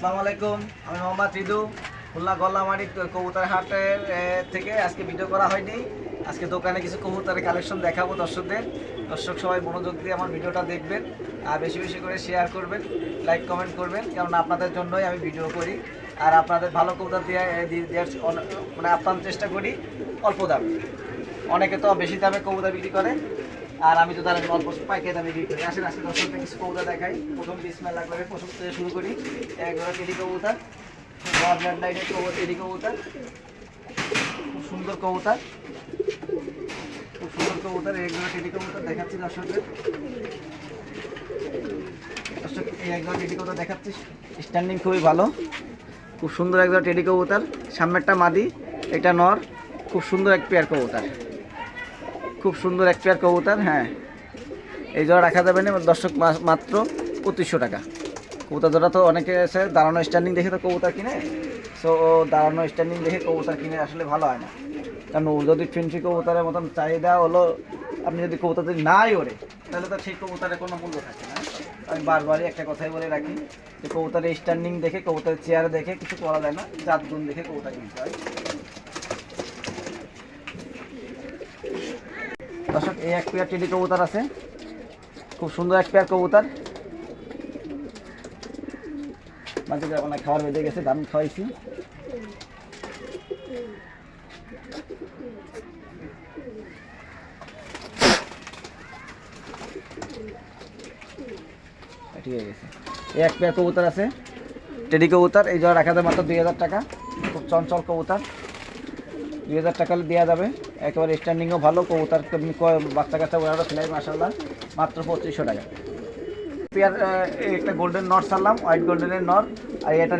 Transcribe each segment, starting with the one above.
আসসালামু আলাইকুম, আমি মোহাম্মদ রিদু, খুলনা গল্লামারি কবুতর হাটের থেকে আজকে ভিডিও করা হয়নি। আজকে দোকানে কিছু কবুতরের কালেকশন দেখাবো দর্শকদের। দর্শক সবাই মনোযোগ দিয়ে আমার ভিডিওটা দেখবেন আর বেশি বেশি করে শেয়ার করবেন লাইক কমেন্ট করবেন কারণ আপনাদের জন্যই আমি ভিডিও করি। আর আপনাদের ভালো কবুতর দিয়ে দেওয়ার মানে আপ্রাণ চেষ্টা করি অল্প দামে। অনেকে তো বেশি দামে কবুতর বিক্রি করে আর আমি তো তার অল্প পাইকারি দামে বিক্রি করি আসেন আজকে দর্শকদের কিছু কবুতর দেখাই। প্রথম বিসমেল্লা করে প্রথম থেকে শুরু করি। একবার টেডি কবুতর ব্লড লাইটের কবুতর, টেডি কবুতর। খুব সুন্দর কবুতর। খুব সুন্দর কবুতর একবার টেডি কবুতর দেখাচ্ছি দর্শকদের। দর্শক একবার টেডি দেখাচ্ছি। স্ট্যান্ডিং খুবই ভালো। খুব সুন্দর একবার টেডি কবুতর। সামনেরটা মাদি, এটা নর। খুব সুন্দর এক পেয়ার কবুতর। খুব সুন্দর এক পেয়ার কবুতর হ্যাঁ। এই জোড়া রাখা যাবে না দর্শক মাত্র পঁচিশশো টাকা। কবুতর জোড়া তো অনেকে এসে দাঁড়ানো স্ট্যান্ডিং দেখে তো কবুতর কিনে। সো ও দাঁড়ানো স্ট্যান্ডিং দেখে কবুতর কিনে আসলে ভালো হয় না। কারণ ও যদি ফিনসি কবুতরের মতন চাহিদা হলো, আপনি যদি কবুতর যদি নাই ওরে তাহলে তো সেই কবুতরের কোনো মূল্য থাকে না। আমি বারবারই একটা কথাই বলে রাখি যে, কবুতরের স্ট্যান্ডিং দেখে, কবুতরের চেয়ার দেখে কিছু করা যায় না জাত গুণ দেখে কবুতর কিনতে হয়। দর্শক, এই এক পেয়ার টেডি কবুতর আছে। খুব সুন্দর এক পেয়ার কবুতর। মাঝে আপনার খাবার বেঁধে গেছে, দাম খাওয়াইছি। ঠিক আছে এই এক পেয়ার কবুতর আছে, টেডি কবুতর। এই জন্য রাখা যাবে মাত্র দুই হাজার টাকা। খুব চঞ্চল কবুতর। দুই হাজার টাকা দেওয়া যাবে। একেবারে স্ট্যান্ডিংও ভালো, কবুতার বাচ্চা কাচ্চা ওরা ফেলাই মাসাল্লাহ মাত্র পঁচিশশো টাকা। পেয়ার একটা গোল্ডেন নট সারলাম হোয়াইট গোল্ডেনের নট আর এটা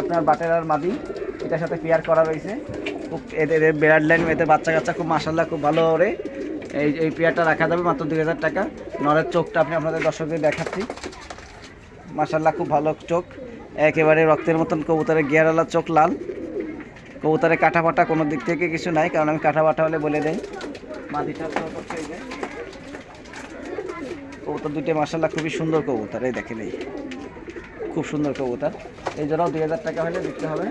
আপনার বাটেরার মাদি, এটার সাথে পেয়ার করা রয়েছে। খুব এদের বেড়ার লাইন এদের বাচ্চা কাচ্চা খুব মাসাল্লাহ খুব ভালো ওরে। এই এই পেয়ারটা রাখা যাবে মাত্র দুই হাজার টাকা। নরের চোখটা আপনি আপনাদের দর্শকদের দেখাচ্ছি। মাসাল্লাহ খুব ভালো চোখ। একেবারে রক্তের মতন কবুতরের গিয়ারওয়ালা চোখ লাল। কবুতরের কাটা ফাটা কোনো দিক থেকে কিছু নাই, কারণ আমি কাটা ফাটা হলে বলে দেই। কবুতর দুইটা মাসাল্লাহ খুবই সুন্দর কবুতর, এই দেখেন এই। খুব সুন্দর কবুতর। এই জন্য দুই হাজার টাকা হলে দেখতে হবে।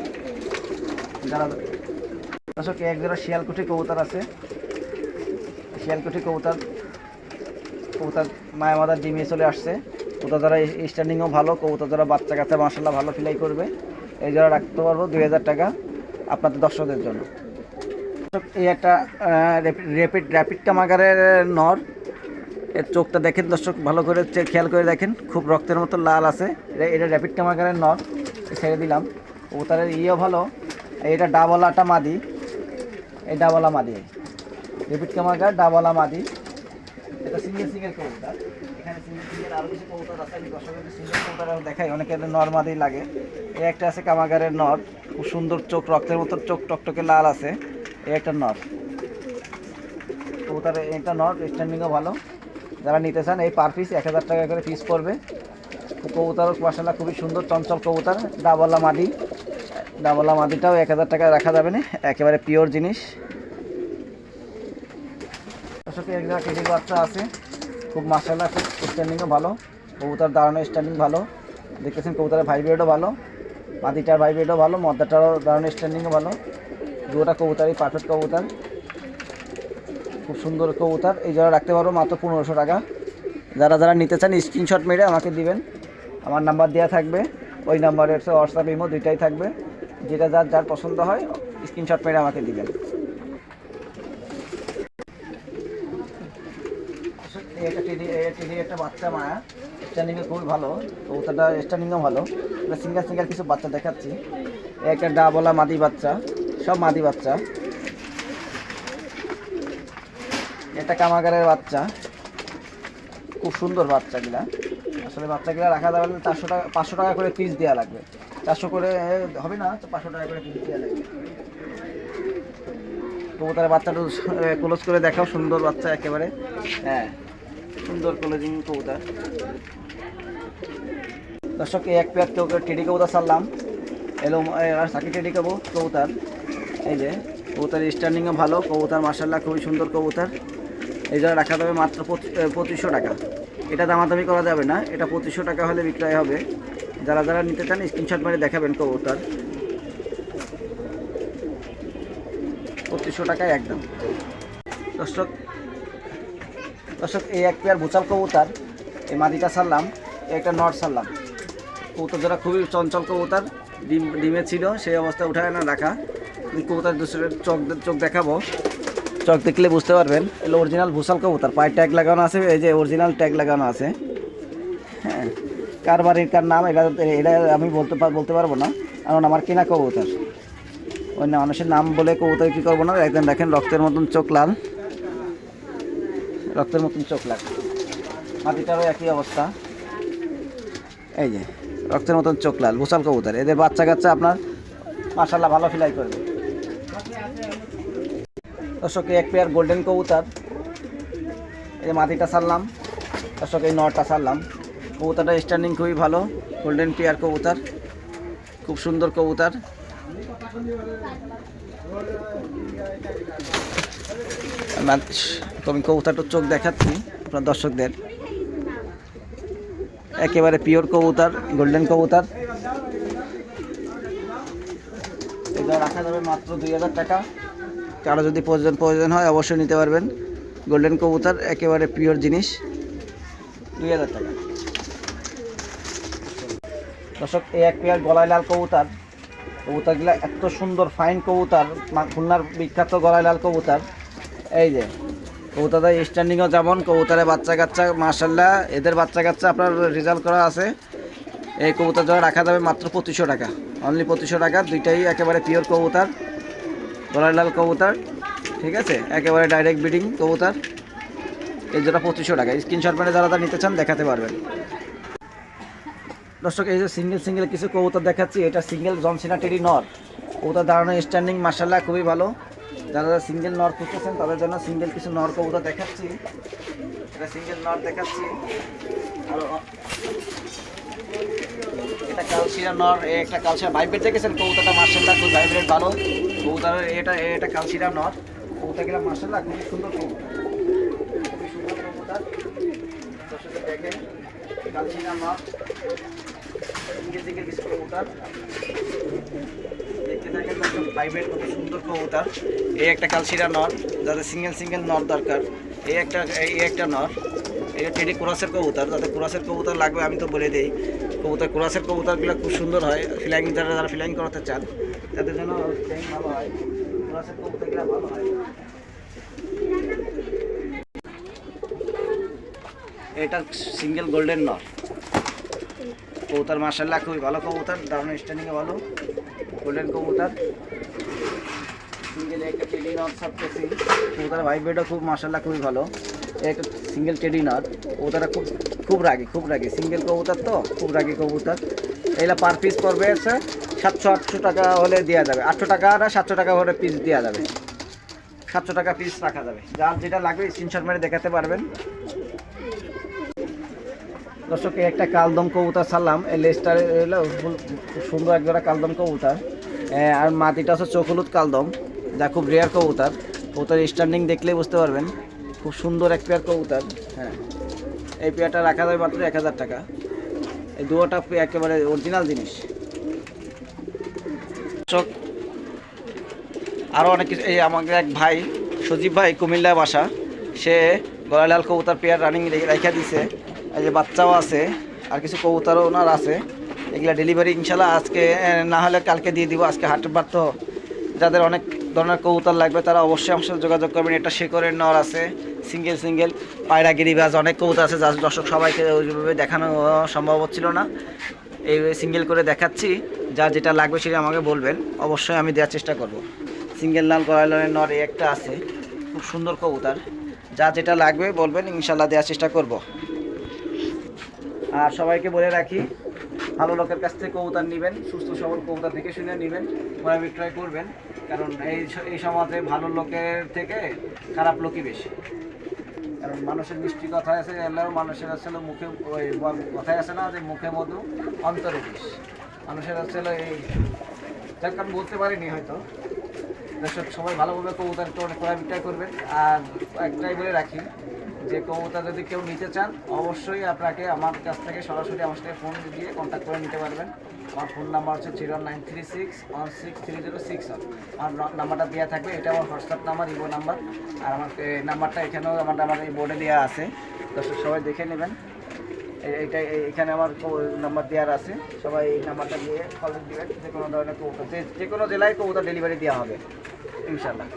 যারা এক জোড়া শিয়ালকুঠি কবুতর আছে। শিয়ালকুঠি কবুতর কবুতর মায়া মাদার ডিমিয়ে চলে আসছে। কবুতর দ্বারা স্ট্যান্ডিংও ভালো, কবুতর দ্বারা বাচ্চা কাচ্চা মাসাল্লাহ ভালো ফিলাই করবে। এই জোড়া রাখতে পারব দুই হাজার টাকা। আপনাদের দর্শকদের জন্য। এই একটা র্যাপিড র্যাপিড কামাগারের নর। এর চোখটা দেখেন দর্শক, ভালো করে খেয়াল করে দেখেন। খুব রক্তের মতো লাল আছে। এটা- র্যাপিড কামাগারের নর। ছেড়ে দিলাম। কবুতরের ইয়েও ভালো। এটা ডাবলাটা মাদি। এই ডাবলা মাদি। র্যাপিড কামাগার, ডাবলা মাদি। এটা সিঙ্গেল সিঙ্গেল কবুতর। এখানে সিঙ্গেল সিঙ্গেল আরও কিছু কবুতর আছে। আমি দর্শকদের সিঙ্গেল দেখাই। অনেকের নর্মাদি লাগে। এই একটা আছে কামাগারের নর। খুব সুন্দর চোখ, রক্তের মতো চোখ, টকটকে লাল আছে। এই একটা নর কবুতর এটা নর স্ট্যান্ডিংও ভালো। যারা নিতে চান, এই পার পিস এক হাজার টাকা করে পিস পড়বে। কবুতর মাসাল্লাহ খুবই সুন্দর, চঞ্চল কবুতর। ডাবলা মাদি। ডাবলা মাদিটাও এক হাজার টাকায় রাখা যাবে না। একেবারে পিওর জিনিস। এক বাচ্চা আছে। খুব মাসাল্লাহ খুব স্ট্যান্ডিংও ভালো। কবুতর দাঁড়ানো স্ট্যান্ডিং ভালো। দেখতেছেন, কবুতরের ভাইব্রেটও ভালো। মাদিটার ভাইব্রেটও ভালো মদ্দাটারও দাঁড়ানো স্ট্যান্ডিংও ভালো। দুটা কবুতরই পারফেক্ট কবুতর। খুব সুন্দর কবুতর। এই জন্য রাখতে পারব মাত্র পনেরোশো টাকা। যারা যারা নিতে চান স্ক্রিনশট মেরে আমাকে দিবেন। আমার নাম্বার দেওয়া থাকবে। ওই নাম্বারে হচ্ছে হোয়াটসঅ্যাপ ইমো দুইটাই থাকবে। যেটা যার যার পছন্দ হয় স্ক্রিনশট মেরে আমাকে দিবেন। একটা টেডি, একটা বাচ্চা মায়া। স্ট্যান্ডিংয়ে খুবই ভালো কবুতরটা স্ট্যান্ডিংও ভালো। এটা সিঙ্গেল সিঙ্গেল কিছু বাচ্চা দেখাচ্ছি। একটা ডাবলা মাদি বাচ্চা, সব মাদি বাচ্চা। এটা কামাগারের বাচ্চা, খুব সুন্দর বাচ্চাগুলা। আসলে বাচ্চাগুলা রাখা যাবে না, চারশো টাকা, পাঁচশো টাকা করে পিস দেওয়া লাগবে। চারশো করে, হবে না তো পাঁচশো টাকা করে পিস দেওয়া লাগবে। কবুতরের বাচ্চাটা ক্লোজ করে দেখাও, সুন্দর বাচ্চা একেবারে। হ্যাঁ। সুন্দর ক্লোজিং কবুতর। দর্শক এক পেয়ার টেডি কবুতর সারলাম এলো আর সাকি টেডি কবু কবুতর। এই যে কবুতর স্ট্যান্ডিংও ভালো, কবুতর মার্শাল্লাহ খুবই সুন্দর কবুতর। এই জন্য রাখা যাবে মাত্র পঁচিশশো টাকা। এটা দামাদামি করা যাবে না, এটা পঁচিশশো টাকা হলে বিক্রয় হবে। যারা যারা নিতে চান স্ক্রিনশট মেরে দেখাবেন কবুতর। পঁচিশশো টাকায় একদম। দর্শক দর্শক, এই এক পেয়ার ভুচাল কবুতর, এই মাদিটা ছাড়লাম একটা নট ছাড়লাম। কবুতর যারা খুবই চঞ্চল কবুতর, ডিম ডিমে ছিল, সেই অবস্থায় উঠায় না রাখা। কবুতর চোখ চোখ দেখাবো। চোখ দেখলে বুঝতে পারবেন, এগুলো অরিজিনাল ভুসাল কবুতর। পায়ে ট্যাগ লাগানো আছে, এই যে অরিজিনাল ট্যাগ লাগানো আছে। হ্যাঁ কার বাড়ির কার নাম, এটা এটা আমি বলতে বলতে পারব না, কারণ আমার কেনা কবুতর। অন্য মানুষের নাম বলে কবুতর কী করব না, একদম দেখেন রক্তের মতন চোখ লাল। রক্তের মতন চোখ লাল মাটিটারও একই অবস্থা। এই যে, রক্তের মতন চোখ লাল ভুসাল কবুতর। এদের বাচ্চা কাচ্চা আপনার মাসাল্লাহ ভালো ফিলাই করবে। দর্শক এক পেয়ার গোল্ডেন কবুতর। এই মাটিটা ছাড়লাম। দর্শক, এই নটা ছাড়লাম। কবুতরটা স্ট্যান্ডিং খুবই ভালো গোল্ডেন পেয়ার কবুতর। খুব সুন্দর কবুতর। আমি কবুতরটার চোখ দেখাচ্ছি আপনার দর্শকদের। একেবারে পিওর কবুতর গোল্ডেন কবুতর। এটা রাখা যাবে মাত্র দুই হাজার টাকা। কারও যদি প্রয়োজন প্রয়োজন হয় অবশ্যই নিতে পারবেন। গোল্ডেন কবুতর, একেবারে পিওর জিনিস। দুই হাজার টাকা। দর্শক, এই এক পেয়ার গলায় লাল কবুতর। কবুতরগুলো এত সুন্দর ফাইন কবুতর খুলনার বিখ্যাত গলায় লাল কবুতর। এই যে কবুতরটা স্ট্যান্ডিংও যেমন, কবুতরের বাচ্চা কাচ্চা মার্শাল্লাহ এদের বাচ্চা কাচ্চা আপনার রেজাল্ট করা আছে। এই কবুতর জোড়া রাখা যাবে মাত্র পঁচিশশো টাকা। অনলি পঁচিশশো টাকা, দুইটাই একেবারে পিওর কবুতর গলায় লাল কবুতর, ঠিক আছে? একেবারে ডাইরেক্ট ব্রিডিং কবুতর। এই জোড়া পঁচিশশো টাকা। স্ক্রিনশট মানে যারা তারা নিতে চান, দেখাতে পারবেন। দর্শক, এই যে সিঙ্গেল সিঙ্গেল কিছু কবুতর দেখাচ্ছি, এটা সিঙ্গেল জনসিনা টেরি নর। কবুতর দাঁড়ানো স্ট্যান্ডিং মার্শাল্লাহ খুবই ভালো। যারা যারা সিঙ্গেল নর খুঁজতেছেন, তাদের জন্য সিঙ্গেল কিছু নর কবুতর দেখাচ্ছি। এটা সিঙ্গেল নর দেখাচ্ছি। আরও এটা কালশিরা নর একটা কালশিরা ভাইব্রেট দেখেছেন? কবুতরটা মার্শাল্লাহ খুব ভাইব্রেট ভালো। কবুতরের এটা এটা কালশিরা নর। কবুতরগুলো মার্শাল্লাহ খুবই সুন্দর কবুতর। খুবই সুন্দর কবুতর। দেখেন, কালশিরা নর। সিঙ্গেল সিঙ্গেল কিছু কবুতর। দেখতে থাকেন একদম ভাইব্রেট কত সুন্দর কবুতর। এই একটা কালশিরা নর, যাদের সিঙ্গেল সিঙ্গেল নর দরকার। এই একটা এই একটা নর, এটা টেডি ক্রসের কবুতর। যাদের ক্রসের কবুতর লাগবে, আমি তো বলে দিই, কবুতর ক্রসের কবুতরগুলো খুব সুন্দর হয়। ফ্লাইং যারা যারা ফ্লাইং করাতে চান, তাদের জন্য ভালো হয়। ক্রসের কবুতরগুলো ভালো হয়। এটা সিঙ্গেল গোল্ডেন নর। কবুতর মার্শাল্লাহ খুবই ভালো কবুতর, দারুণ স্ট্যান্ডিংয়ে ভালো গোল্ডেন কবুতর। সিঙ্গেল একটা টেডি নট সব কেসি কবুতর ভাইব্রেটও খুব মার্শাল্লাহ খুবই ভালো। একটা সিঙ্গেল টেডি নট কবুতরটা খুব খুব রাগি খুব রাগি। সিঙ্গেল কবুতর তো, খুব রাগি কবুতর। এইগুলা পার পিস পড়বে হচ্ছে সাতশো, আটশো টাকা হলে দেওয়া যাবে। আটশো টাকা আর সাতশো টাকা হলে পিস দেওয়া যাবে। সাতশো টাকা পিস রাখা যাবে। যার যেটা লাগবে স্ক্রিনশট মেরে দেখাতে পারবেন। দর্শক একটা কালদম কবুতর ছাড়লাম। লেজটার সুন্দর এক জোড়া কালদম কবুতর। আর মাটিটা হচ্ছে চোখ হলুদ কালদম। যা খুব রেয়ার কবুতর। কবুতর স্ট্যান্ডিং দেখলেই বুঝতে পারবেন। খুব সুন্দর এক পেয়ার কবুতর। হ্যাঁ। এই পেয়ারটা রাখা যাবে মাত্র এক হাজার টাকা। এই দুটোটা পে- একেবারে অরিজিনাল জিনিস। আরও অনেক কিছু এই আমাদের এক ভাই, সজীব ভাই কুমিল্লা বাসা। সে গলালাল কবুতর পেয়ার রানিং রেখে দিছে। এই যে বাচ্চাও আছে, আর কিছু কবুতরও ওনার আছে। এগুলা ডেলিভারি ইনশাল্লাহ আজকে না হলে কালকে দিয়ে দিব, আজকে হাটবার তো যাদের অনেক ধরনের কবুতর লাগবে, তারা অবশ্যই আমার সাথে যোগাযোগ করবেন। এটা শেকরের নর আছে সিঙ্গেল সিঙ্গেল পায়রা, গিরিবাজ, অনেক কবুতর আছে, যার দর্শক সবাইকে ওইভাবে দেখানো সম্ভব হচ্ছিল না। এই সিঙ্গেল করে দেখাচ্ছি, যা যেটা লাগবে সেটা আমাকে বলবেন। অবশ্যই আমি দেওয়ার চেষ্টা করব। সিঙ্গেল লাল করাইলের নর এই একটা আছে, খুব সুন্দর কবুতর। যা যেটা লাগবে বলবেন, ইনশাল্লাহ দেওয়ার চেষ্টা করব। আর সবাইকে বলে রাখি, ভালো লোকের কাছ থেকে কবুতর নেবেন, সুস্থ সবল কবুতর দেখে শুনে নেবেন ক্রয় বিক্রয় করবেন, কারণ এই এই সমাজে ভালো লোকের থেকে খারাপ লোকই বেশি। কারণ মানুষের মিষ্টি কথা আছে, এলেও মানুষের আসলে মুখে, ওই কথাই আছে না যে মুখে মধু, অন্তরে বিষ। মানুষের আসলে এই, যাক আমি বলতে পারিনি হয়তো। সবাই ভালোভাবে কবুতর ক্রয় বিক্রয় করবেন। আর একটাই বলে রাখি যে কবুতর যদি কেউ নিতে চান, অবশ্যই আপনাকে আমার কাছ থেকে সরাসরি আমার সাথে ফোন দিয়ে কন্ট্যাক্ট করে নিতে পারবেন। আমার ফোন নাম্বার হচ্ছে zero nine three six one six three zero six আমার নাম্বারটা দেওয়া থাকবে, এটা আমার হোয়াটসঅ্যাপ নাম্বার ইভো নাম্বার আর আমার নাম্বারটা এখানেও আমার আমার এই বোর্ডে দেওয়া আছে। দর্শক, সবাই দেখে নেবেন। এ- এইটা, এ- এখানে আমার নাম্বার দেওয়ার আছে। সবাই এই নাম্বারটা দিয়ে কল দিবেন। যে কোনো ধরনের কবুতর যে কোনো জেলায় কবুতর ডেলিভারি দেওয়া হবে। ইনশাল্লাহ